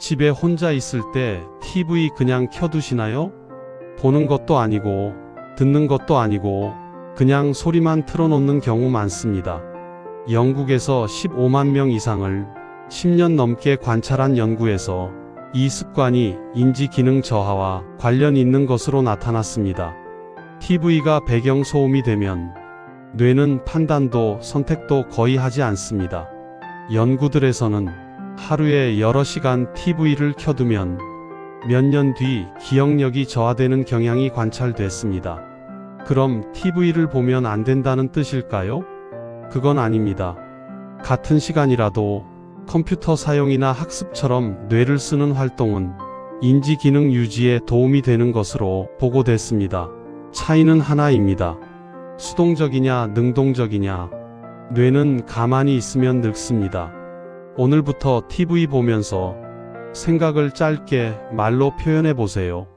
집에 혼자 있을 때 TV 그냥 켜두시나요? 보는 것도 아니고, 듣는 것도 아니고, 그냥 소리만 틀어놓는 경우 많습니다. 영국에서 15만 명 이상을 10년 넘게 관찰한 연구에서 이 습관이 인지 기능 저하와 관련 있는 것으로 나타났습니다. TV가 배경 소음이 되면 뇌는 판단도 선택도 거의 하지 않습니다. 연구들에서는 하루에 여러 시간 TV를 켜두면 몇 년 뒤 기억력이 저하되는 경향이 관찰됐습니다. 그럼 TV를 보면 안 된다는 뜻일까요? 그건 아닙니다. 같은 시간이라도 컴퓨터 사용이나 학습처럼 뇌를 쓰는 활동은 인지 기능 유지에 도움이 되는 것으로 보고됐습니다. 차이는 하나입니다. 수동적이냐 능동적이냐. 뇌는 가만히 있으면 늙습니다. 오늘부터 TV 보면서 생각을 짧게 말로 표현해 보세요.